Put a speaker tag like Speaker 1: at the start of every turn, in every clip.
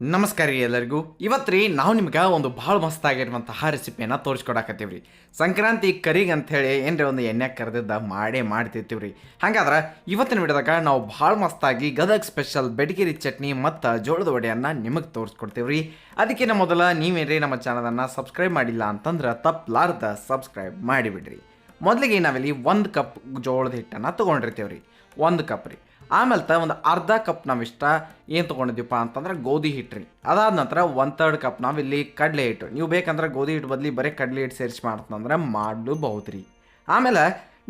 Speaker 1: ನಮಸ್ಕಾರ ರೀ ಎಲ್ಲರಿಗೂ. ಇವತ್ತು ರೀ ನಾವು ನಿಮ್ಗೆ ಒಂದು ಭಾಳ ಮಸ್ತಾಗಿರುವಂತಹ ರೆಸಿಪಿಯನ್ನು ತೋರಿಸ್ಕೊಡಕತ್ತೀವಿ ರೀ ಸಂಕ್ರಾಂತಿ ಕರಿಗೆ ಅಂಥೇಳಿ ಏನ್ರಿ ಒಂದು ಎಣ್ಣೆ ಕರೆದಿದ್ದ ಮಾಡೇ ಮಾಡ್ತಿರ್ತೀವಿ ರೀ ಹಾಗಾದ್ರೆ ಇವತ್ತಿನ ವಿಡಿಯೋದಾಗ ನಾವು ಭಾಳ ಮಸ್ತಾಗಿ ಗದಗ ಸ್ಪೆಷಲ್ ಬೆಡಗಿರಿ ಚಟ್ನಿ ಮತ್ತು ಜೋಳದ ವಡೆಯನ್ನು ನಿಮಗೆ ತೋರಿಸ್ಕೊಡ್ತೀವಿ ರೀ ಅದಕ್ಕಿಂತ ಮೊದಲ ನೀವೇನ್ರಿ ನಮ್ಮ ಚಾನಲನ್ನು ಸಬ್ಸ್ಕ್ರೈಬ್ ಮಾಡಿಲ್ಲ ಅಂತಂದ್ರೆ ತಪ್ಪಲಾರ್ದ ಸಬ್ಸ್ಕ್ರೈಬ್ ಮಾಡಿಬಿಡ್ರಿ. ಮೊದಲಿಗೆ ನಾವಿಲ್ಲಿ ಒಂದು ಕಪ್ ಜೋಳದ ಹಿಟ್ಟನ್ನು ತೊಗೊಂಡಿರ್ತೀವಿ ರೀ ಒಂದು ಕಪ್ ರೀ. ಆಮೇಲೆ ತ ಒಂದು ಅರ್ಧ ಕಪ್ ನಾವಿಷ್ಟ ಏನು ತೊಗೊಂಡಿದ್ದೀವಪ್ಪ ಅಂತಂದ್ರೆ ಗೋಧಿ ಹಿಟ್ಟು ರೀ. ಅದಾದ ನಂತರ ಒನ್ ತರ್ಡ್ ಕಪ್ ನಾವಿಲ್ಲಿ ಕಡಲೆ ಹಿಟ್ಟು. ನೀವು ಬೇಕಂದ್ರೆ ಗೋಧಿ ಹಿಟ್ಟು ಬದಲಿ ಬರೀ ಕಡಲೆ ಹಿಟ್ಟು ಸೇರಿಸಿ ಮಾಡ್ತಂದ್ರೆ ಮಾಡಲೂಬಹುದು ರೀ. ಆಮೇಲೆ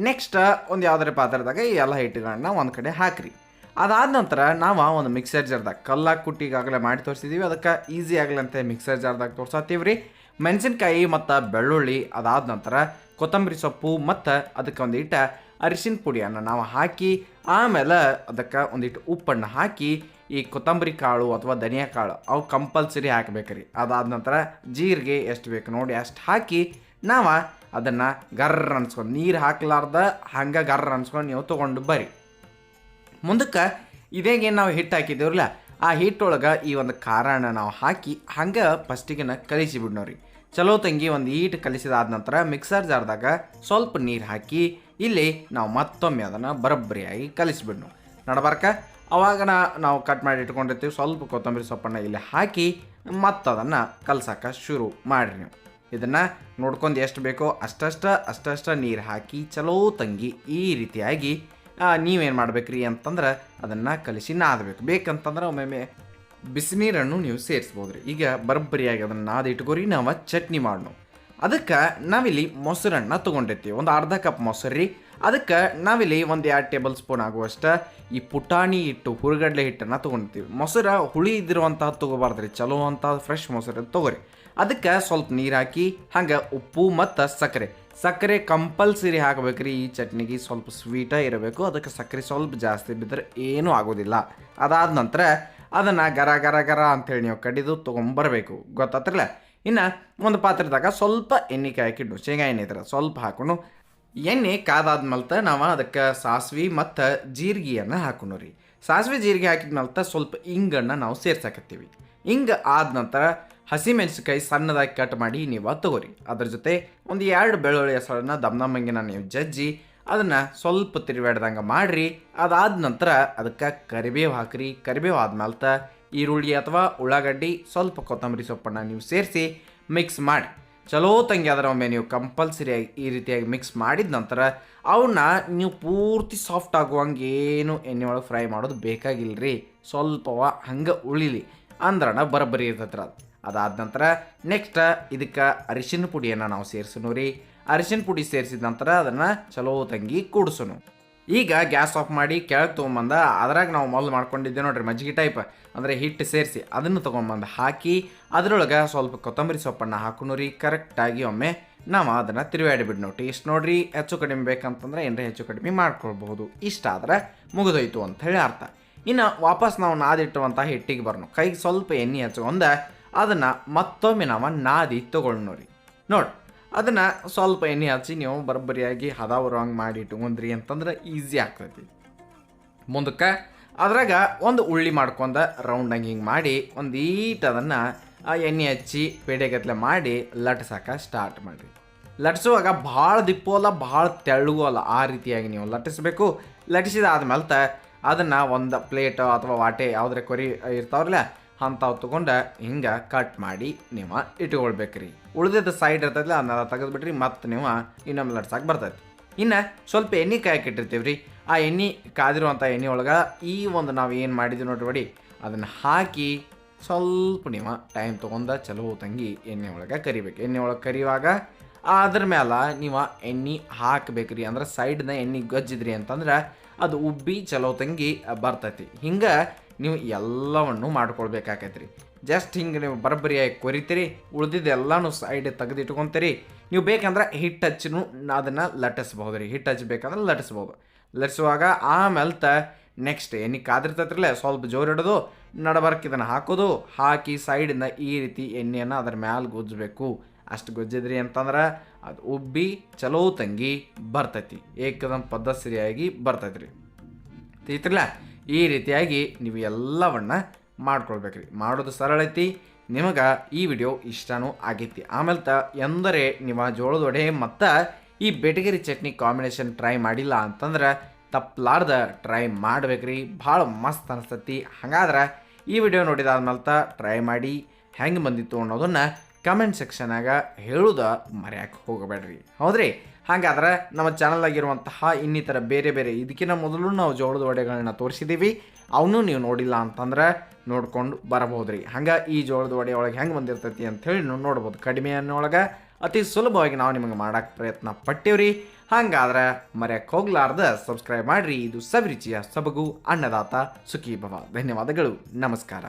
Speaker 1: ನೆಕ್ಸ್ಟ್ ಒಂದು ಯಾವ್ದಾರ ಪಾತ್ರದಾಗ ಈ ಎಲ್ಲ ಹಿಟ್ಟುಗಳನ್ನ ಒಂದು ಕಡೆ ಹಾಕ್ರಿ. ಅದಾದ ನಂತರ ನಾವು ಒಂದು ಮಿಕ್ಸರ್ ಜಾರ್ದಾಗ ಕಲ್ಲಾಗಿ ಕುಟ್ಟಿಗಾಗಲೇ ಮಾಡಿ ತೋರಿಸಿದ್ದೀವಿ ಅದಕ್ಕೆ ಈಸಿ ಆಗಲಂತೆ ಮಿಕ್ಸರ್ ಜಾರ್ದಾಗ ತೋರ್ಸತ್ತೀವಿ ರೀ. ಮೆಣಸಿನ್ಕಾಯಿ ಮತ್ತು ಬೆಳ್ಳುಳ್ಳಿ ಅದಾದ ನಂತರ ಕೊತ್ತಂಬರಿ ಸೊಪ್ಪು ಮತ್ತು ಅದಕ್ಕೆ ಒಂದಿಟ್ಟು ಅರಿಶಿನ ಪುಡಿಯನ್ನು ನಾವು ಹಾಕಿ, ಆಮೇಲೆ ಅದಕ್ಕೆ ಒಂದಿಟ್ಟು ಉಪ್ಪನ್ನು ಹಾಕಿ, ಈ ಕೊತ್ತಂಬರಿ ಕಾಳು ಅಥವಾ ಧನಿಯಾ ಕಾಳು ಅವು ಕಂಪಲ್ಸರಿ ಹಾಕಬೇಕ್ರಿ. ಅದಾದ ನಂತರ ಜೀರಿಗೆ ಎಷ್ಟು ಬೇಕು ನೋಡಿ ಅಷ್ಟು ಹಾಕಿ, ನಾವು ಅದನ್ನು ಗರ್ರ ಅನ್ಸ್ಕೊಂಡು, ನೀರು ಹಾಕ್ಲಾರ್ದ ಹಂಗೆ ಗರ್ರ ಅನ್ಸ್ಕೊಂಡು ನೀವು ತೊಗೊಂಡು ಬರ್ರಿ. ಮುಂದಕ್ಕೆ ಇದೇಗೇನು ನಾವು ಹಿಟ್ಟು ಹಾಕಿದ್ದೇವ್ರಲ್ಲ ಆ ಹಿಟ್ಟೊಳಗೆ ಈ ಒಂದು ಖಾರನ ನಾವು ಹಾಕಿ ಹಂಗೆ ಫಸ್ಟಿಗೆ ಕಲಿಸಿ ಬಿಡ್ನೋರಿ. ಚಲೋ ತಂಗಿ ಒಂದು ಈಟ್ ಕಲಿಸಿದಾದ ನಂತರ ಮಿಕ್ಸರ್ ಜಾರ್ದಾಗ ಸ್ವಲ್ಪ ನೀರು ಹಾಕಿ ಇಲ್ಲಿ ನಾವು ಮತ್ತೊಮ್ಮೆ ಅದನ್ನು ಬರಬ್ಬರಿಯಾಗಿ ಕಲಿಸ್ಬಿಡ್ನು. ನಡಬಾರ್ಕ? ಅವಾಗ ನಾವು ಕಟ್ ಮಾಡಿ ಇಟ್ಕೊಂಡಿರ್ತೀವಿ. ಸ್ವಲ್ಪ ಕೊತ್ತಂಬರಿ ಸೊಪ್ಪನ್ನು ಇಲ್ಲಿ ಹಾಕಿ ಮತ್ತದನ್ನು ಕಲ್ಸಕ್ಕೆ ಶುರು ಮಾಡಿರಿ ನೀವು. ಇದನ್ನು ನೋಡ್ಕೊಂಡು ಎಷ್ಟು ಬೇಕೋ ಅಷ್ಟಷ್ಟ ಅಷ್ಟಷ್ಟ ನೀರು ಹಾಕಿ ಚಲೋ ತಂಗಿ ಈ ರೀತಿಯಾಗಿ ನೀವೇನು ಮಾಡ್ಬೇಕ್ರಿ ಅಂತಂದ್ರೆ ಅದನ್ನು ಕಲಿಸಿ ನಾದಬೇಕು. ಬೇಕಂತಂದ್ರೆ ಒಮ್ಮೊಮ್ಮೆ ಬಿಸಿನೀರನ್ನು ನೀವು ಸೇರಿಸ್ಬೋದು ರೀ ಈಗ ಬರಬ್ಬರಿಯಾಗಿ ಅದನ್ನು ನಾದಿ ಇಟ್ಕೋರಿ ನಾವು ಚಟ್ನಿ ಮಾಡೋಣ ಅದಕ್ಕೆ ನಾವಿಲ್ಲಿ ಮೊಸರನ್ನ ತೊಗೊಂಡಿರ್ತೀವಿ. ಒಂದು ಅರ್ಧ ಕಪ್ ಮೊಸರು. ರೀ ಅದಕ್ಕೆ ನಾವಿಲ್ಲಿ ಒಂದು ಎರಡು ಟೇಬಲ್ ಸ್ಪೂನ್ ಆಗುವಷ್ಟು ಈ ಪುಟಾಣಿ ಹಿಟ್ಟು, ಹುರುಗಡ್ಲೆ ಹಿಟ್ಟನ್ನು ತೊಗೊಂಡಿರ್ತೀವಿ. ಮೊಸರು ಹುಳಿ ಇದ್ದಿರುವಂತಹ ತೊಗೋಬಾರ್ದು ರೀ ಚಲೋ ಅಂತ ಫ್ರೆಶ್ ಮೊಸರು ತೊಗೋರಿ. ಅದಕ್ಕೆ ಸ್ವಲ್ಪ ನೀರು ಹಾಕಿ, ಹಂಗೆ ಉಪ್ಪು ಮತ್ತು ಸಕ್ಕರೆ. ಸಕ್ಕರೆ ಕಂಪಲ್ಸರಿ ಹಾಕಬೇಕ್ರಿ. ಈ ಚಟ್ನಿಗೆ ಸ್ವಲ್ಪ ಸ್ವೀಟ ಇರಬೇಕು. ಅದಕ್ಕೆ ಸಕ್ಕರೆ ಸ್ವಲ್ಪ ಜಾಸ್ತಿ ಬಿದ್ದರೆ ಏನೂ ಆಗೋದಿಲ್ಲ. ಅದಾದ ನಂತರ ಅದನ್ನು ಗರ ಗರ ಗರ ಅಂತೇಳಿ ನೀವು ಕಡಿದು ತೊಗೊಂಬರ್ಬೇಕು. ಗೊತ್ತಾತ್ರಲ್ಲ? ಇನ್ನು ಒಂದು ಪಾತ್ರದಾಗ ಸ್ವಲ್ಪ ಎಣ್ಣೆ ಹಾಕಿಟ್ಟು ಶೇಂಗಾ ಎಣ್ಣೆ ಇದ್ರೆ ಸ್ವಲ್ಪ ಹಾಕೊಂಡು ಎಣ್ಣೆ ಕಾದಾದ್ಮೇಲೆ ನಾವು ಅದಕ್ಕೆ ಸಾಸ್ವಿ ಮತ್ತು ಜೀರಿಗೆಯನ್ನು ಹಾಕೊಂಡು ರೀ. ಸಾಸಿವೆ ಜೀರಿಗೆ ಹಾಕಿದ್ಮೇಲೆ ಸ್ವಲ್ಪ ಇಂಗನ್ನು ನಾವು ಸೇರ್ಸಾಕತ್ತೀವಿ. ಹಿಂಗೆ ಆದ ನಂತರ ಹಸಿಮೆಣಸಿನ್ಕಾಯಿ ಸಣ್ಣದಾಗಿ ಕಟ್ ಮಾಡಿ ನೀವು ತಗೋರಿ. ಅದ್ರ ಜೊತೆ ಒಂದು ಎರಡು ಬೆಳ್ಳುಳ್ಳಿ ಹೆಸರನ್ನು ದಮ್ದಮ್ಮಂಗಿನ ನೀವು ಜಜ್ಜಿ ಅದನ್ನು ಸ್ವಲ್ಪ ತಿರುವಾಡ್ದಂಗೆ ಮಾಡಿರಿ. ಅದಾದ ನಂತರ ಅದಕ್ಕೆ ಕರಿಬೇವು ಹಾಕ್ರಿ. ಕರಿಬೇವು ಆದ್ಮೇಲೆ ಈರುಳ್ಳಿ ಅಥವಾ ಉಳ್ಳಾಗಡ್ಡಿ ಸ್ವಲ್ಪ ಕೊತ್ತಂಬರಿ ಸೊಪ್ಪನ್ನು ನೀವು ಸೇರಿಸಿ ಮಿಕ್ಸ್ ಮಾಡಿ. ಚಲೋ ತಂಗಿ ಅದರ ಒಮ್ಮೆ ನೀವು ಕಂಪಲ್ಸರಿಯಾಗಿ ಈ ರೀತಿಯಾಗಿ ಮಿಕ್ಸ್ ಮಾಡಿದ ನಂತರ ಅವನ್ನ ನೀವು ಪೂರ್ತಿ ಸಾಫ್ಟ್ ಆಗುವಂಗೆ ಏನು ಎಣ್ಣೆ ಒಳಗೆ ಫ್ರೈ ಮಾಡೋದು ಬೇಕಾಗಿಲ್ಲ ರೀ ಸ್ವಲ್ಪವ ಹಂಗೆ ಉಳಿಲಿ. ಅಂದ್ರಣ ಬರಬರಿ ಇರ್ತೈತ್ರ ಅದು. ಅದಾದ ನಂತರ ನೆಕ್ಸ್ಟ್ ಇದಕ್ಕೆ ಅರಿಶಿನ ಪುಡಿಯನ್ನು ನಾವು ಸೇರಿಸೋಣ ರೀ. ಅರಿಶಿನ ಪುಡಿ ಸೇರಿಸಿದ ನಂತರ ಅದನ್ನು ಚಲೋ ತಂಗಿ ಕೂಡಿಸೋಣ. ಈಗ ಗ್ಯಾಸ್ ಆಫ್ ಮಾಡಿ ಕೆಳಗೆ ತೊಗೊಂಬಂದ, ಅದ್ರಾಗ ನಾವು ಮೊದಲು ಮಾಡ್ಕೊಂಡಿದ್ದೆ ನೋಡ್ರಿ, ಮಜ್ಜಿಗೆ ಟೈಪ್ ಅಂದರೆ ಹಿಟ್ಟು ಸೇರಿಸಿ, ಅದನ್ನು ತೊಗೊಂಬಂದು ಹಾಕಿ, ಅದರೊಳಗೆ ಸ್ವಲ್ಪ ಕೊತ್ತಂಬರಿ ಸೊಪ್ಪನ್ನು ಹಾಕೊಂಡು ರೀ ಕರೆಕ್ಟಾಗಿ ಒಮ್ಮೆ ನಾವು ಅದನ್ನು ತಿರುವಾಡಿಬಿಡ್ ನೋಡಿ ಇಷ್ಟು ನೋಡ್ರಿ, ಹೆಚ್ಚು ಕಡಿಮೆ ಬೇಕಂತಂದ್ರೆ ಏನರ ಹೆಚ್ಚು ಕಡಿಮೆ ಮಾಡ್ಕೊಳ್ಬಹುದು. ಇಷ್ಟ ಆದ್ರೆ ಮುಗಿದೋಯ್ತು ಅಂತ ಹೇಳಿ ಅರ್ಥ. ಇನ್ನು ವಾಪಸ್ ನಾವು ನಾದಿಟ್ಟುವಂಥ ಹಿಟ್ಟಿಗೆ ಬರೋಣ ಕೈಗೆ ಸ್ವಲ್ಪ ಎಣ್ಣೆ ಹಚ್ಕೊಂಡ ಅದನ್ನು ಮತ್ತೊಮ್ಮೆ ನಾವು ನಾದಿ ತೊಗೊಂಡ್ನೋರಿ ನೋಡಿ ಅದನ್ನು ಸ್ವಲ್ಪ ಎಣ್ಣೆ ಹಚ್ಚಿ ನೀವು ಬರೋಬ್ಬರಿಯಾಗಿ ಹದ ಹಂಗೆ ಮಾಡಿ ಇಟ್ಕೊಂಡ್ರಿ ಅಂತಂದ್ರೆ ಈಸಿ ಆಗ್ತೈತಿ. ಮುಂದಕ್ಕೆ ಅದ್ರಾಗ ಒಂದು ಉಳ್ಳಿ ಮಾಡ್ಕೊಂಡ ರೌಂಡಂಗೆ ಹಿಂಗೆ ಮಾಡಿ ಒಂದು ಈಟ್ ಅದನ್ನು ಎಣ್ಣೆ ಹಚ್ಚಿ ಪೇಡೆಗತ್ಲೆ ಮಾಡಿ ಲಟ್ಸಕ್ಕೆ ಸ್ಟಾರ್ಟ್ ಮಾಡಿರಿ. ಲಟ್ಸುವಾಗ ಭಾಳ ದಿಪ್ಪು ಅಲ್ಲ, ಭಾಳ ತೆಳ್ಳಗೂ ಅಲ್ಲ ಆ ರೀತಿಯಾಗಿ ನೀವು ಲಟ್ಟಿಸ್ಬೇಕು. ಲಟ್ಟಿಸಿದ ಆದ್ಮೇಲೆ ತ ಅದನ್ನು ಒಂದು ಪ್ಲೇಟ್ ಅಥವಾ ವಾಟೆ ಯಾವುದ್ರ ಕೊರಿ ಇರ್ತಾವ್ರಲ್ಲ ಅಂಥವು ತೊಗೊಂಡು ಹಿಂಗೆ ಕಟ್ ಮಾಡಿ ನೀವು ಇಟ್ಕೊಳ್ಬೇಕ್ರಿ. ಉಳಿದಿದ್ದ ಸೈಡ್ ಇರ್ತೈತಿಲ್ಲ ಅದನ್ನೆಲ್ಲ ತೆಗೆದ್ಬಿಟ್ರಿ ಮತ್ತೆ ನೀವು ಇನ್ನೊಮ್ಮೆ ಲಟ್ಸಕ್ಕೆ ಬರ್ತೈತಿ. ಇನ್ನು ಸ್ವಲ್ಪ ಎಣ್ಣೆ ಕಾಯಕ್ಕೆ ರೀ ಆ ಎಣ್ಣೆ ಕಾದಿರುವಂಥ ಎಣ್ಣೆ ಒಳಗೆ ಈ ಒಂದು ನಾವು ಏನು ಮಾಡಿದ್ವಿ ನೋಡ್ರಿ ಅದನ್ನು ಹಾಕಿ ಸ್ವಲ್ಪ ನೀವು ಟೈಮ್ ತೊಗೊಂಡ ಚಲೋ ತಂಗಿ ಎಣ್ಣೆ ಒಳಗೆ ಕರಿಬೇಕು. ಎಣ್ಣೆ ಒಳಗೆ ಕರಿಯುವಾಗ ಅದ್ರ ಮೇಲೆ ನೀವು ಎಣ್ಣೆ ಹಾಕಬೇಕ್ರಿ. ಅಂದ್ರೆ ಸೈಡ್ನ ಎಣ್ಣೆ ಗಜ್ಜಿದ್ರಿ ಅಂತಂದ್ರೆ ಅದು ಉಬ್ಬಿ ಚಲೋ ತಂಗಿ ಬರ್ತೈತಿ. ಹಿಂಗೆ ನೀವು ಎಲ್ಲವನ್ನು ಮಾಡ್ಕೊಳ್ಬೇಕಾಗೈತ್ರಿ ಜಸ್ಟ್ ಹಿಂಗೆ ನೀವು ಬರಬರಿಯಾಗಿ ಕೊರಿತೀರಿ, ಉಳಿದಿದ್ದೆಲ್ಲನೂ ಸೈಡ್ ತೆಗೆದಿಟ್ಕೊತೀರಿ. ನೀವು ಬೇಕಂದ್ರೆ ಹಿಟ್ಟು ಹಚ್ಚಿನೂ ಅದನ್ನು ಲಟ್ಟಿಸ್ಬೋದು ರೀ ಹಿಟ್ಟು ಹಚ್ಚಬೇಕಂದ್ರೆ ಲಟ್ಟಿಸ್ಬೋದು. ಲಟ್ಟಿಸುವಾಗ ಆಮೇಲೆ ತ ನೆಕ್ಸ್ಟ್ ಎಣ್ಣೆ ಕಾದಿರ್ತೈತ್ರಲ್ಲ ಸ್ವಲ್ಪ ಜೋರು ಹಿಡೋದು ನಡಬರ್ಕ್ ಇದನ್ನು ಹಾಕೋದು. ಹಾಕಿ ಸೈಡಿಂದ ಈ ರೀತಿ ಎಣ್ಣೆಯನ್ನು ಅದ್ರ ಮ್ಯಾಲೆ ಗೊಜ್ಜಬೇಕು. ಅಷ್ಟು ಗೊಜ್ಜಿದ್ರಿ ಅಂತಂದ್ರೆ ಅದು ಉಬ್ಬಿ ಚಲೋ ತಂಗಿ ಬರ್ತೈತಿ. ಏಕದಮ್ ಪದ್ಧತಿಯಾಗಿ ಬರ್ತೈತಿ ರೀ ಈ ರೀತಿಯಾಗಿ ನೀವು ಎಲ್ಲವನ್ನ ಮಾಡ್ಕೊಳ್ಬೇಕ್ರಿ. ಮಾಡೋದು ಸರಳ ಐತಿ. ನಿಮಗೆ ಈ ವಿಡಿಯೋ ಇಷ್ಟನೂ ಆಗೈತಿ. ಆಮೇಲೆ ತ ಎಂದರೆ ನಿಮ್ಮ ಜೋಳದ ವಡೆ ಮತ್ತು ಈ ಬೆಟಗೇರಿ ಚಟ್ನಿ ಕಾಂಬಿನೇಷನ್ ಟ್ರೈ ಮಾಡಿಲ್ಲ ಅಂತಂದ್ರೆ ತಪ್ಪಲಾರ್ದ ಟ್ರೈ ಮಾಡ್ಬೇಕ್ರಿ. ಭಾಳ ಮಸ್ತ್ ಅನಿಸ್ತತಿ. ಹಾಗಾದ್ರೆ ಈ ವಿಡಿಯೋ ನೋಡಿದಾದ್ಮೇಲೆ ತ ಟ್ರೈ ಮಾಡಿ ಹೆಂಗೆ ಬಂದಿತ್ತು ಅನ್ನೋದನ್ನು ಕಮೆಂಟ್ ಸೆಕ್ಷನಾಗ ಹೇಳುದ ಮರ್ಯಾಕೆ ಹೋಗಬೇಡ್ರಿ. ಹೌದ್ರಿ? ಹಾಗಾದ್ರೆ ನಮ್ಮ ಚಾನಲಾಗಿರುವಂತಹ ಇನ್ನಿತರ ಬೇರೆ ಬೇರೆ ಇದಕ್ಕಿಂತ ಮೊದಲು ನಾವು ಜೋಳದ ವಡೆಗಳನ್ನ ತೋರಿಸಿದ್ದೀವಿ ಅವನು ನೀವು ನೋಡಿಲ್ಲ ಅಂತಂದ್ರೆ ನೋಡ್ಕೊಂಡು ರೀ ಹಂಗೆ ಈ ಜೋಳದ ವಡೆ ಒಳಗೆ ಹೆಂಗೆ ಬಂದಿರ್ತೈತಿ ಅಂಥೇಳಿ ನೀವು ನೋಡ್ಬೋದು. ಕಡಿಮೆ ಅನ್ನೋಳಗೆ ಅತಿ ಸುಲಭವಾಗಿ ನಾವು ನಿಮಗೆ ಮಾಡೋಕ್ಕೆ ಪ್ರಯತ್ನ ಪಟ್ಟಿವ್ರಿ. ಹಂಗಾದ್ರೆ ಮರೆಯಕ್ಕೆ ಹೋಗ್ಲಾರ್ದ ಸಬ್ಸ್ಕ್ರೈಬ್ ಮಾಡಿರಿ. ಇದು ಸವಿರುಚಿಯ ಸಬಗು, ಅನ್ನದಾತ ಸುಖಿ ಭವ ಧನ್ಯವಾದಗಳು. ನಮಸ್ಕಾರ.